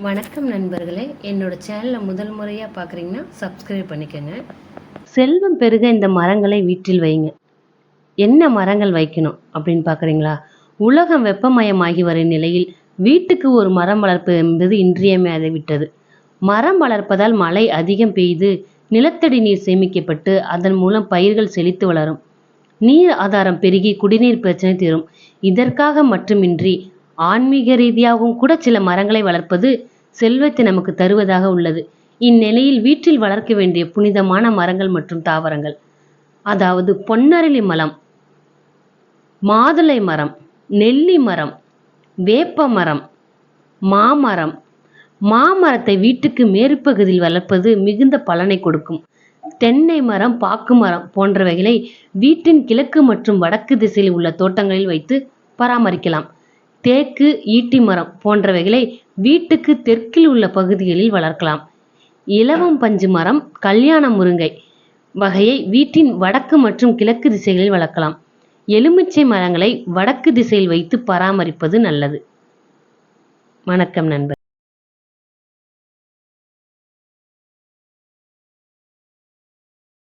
வணக்கம் நண்பர்களே. என்னோட சேனலை முதல் முறையாக பார்க்குறீங்கன்னா சப்ஸ்கிரைப் பண்ணிக்கோங்க. செல்வம் பெருக இந்த மரங்களை வீட்டில் வைங்க. என்ன மரங்கள் வைக்கணும் அப்படின்னு பார்க்குறீங்களா உலகம் வெப்பமயமாகி வரும் நிலையில் வீட்டுக்கு ஒரு மரம் வளர்ப்பு என்பது இன்றியமையாத விட்டது. மரம் வளர்ப்பதால் மழை அதிகம் பெய்து நிலத்தடி நீர் சேமிக்கப்பட்டு அதன் மூலம் பயிர்கள் செழித்து வளரும். நீர் ஆதாரம் பெருகி குடிநீர் பிரச்சனை தீரும். இதற்காக மட்டுமின்றி ஆன்மீக ரீதியாகவும் கூட சில மரங்களை வளர்ப்பது செல்வத்தை நமக்கு தருவதாக உள்ளது. இந்நிலையில் வீட்டில் வளர்க்க வேண்டிய புனிதமான மரங்கள் மற்றும் தாவரங்கள். அதாவது பொன்னரளி மரம் மாதுளை மரம் நெல்லி மரம் வேப்ப மரம் மாமரம். மாமரத்தை வீட்டுக்கு மேற்பகுதியில் வளர்ப்பது மிகுந்த பலனை கொடுக்கும். தென்னை மரம் பாக்கு மரம் போன்றவைகளை வீட்டின் கிழக்கு மற்றும் வடக்கு திசையில் உள்ள தோட்டங்களில் வைத்து பராமரிக்கலாம். தேக்கு ஈட்டி மரம் போன்றவைகளை வீட்டுக்கு தெற்கில் உள்ள பகுதிகளில் வளர்க்கலாம். இலவம் பஞ்சு மரம் கல்யாண முருங்கை வகையை வீட்டின் வடக்கு மற்றும் கிழக்கு திசைகளில் வளர்க்கலாம். எலுமிச்சை மரங்களை வடக்கு திசையில் வைத்து பராமரிப்பது நல்லது. வணக்கம் நண்பர்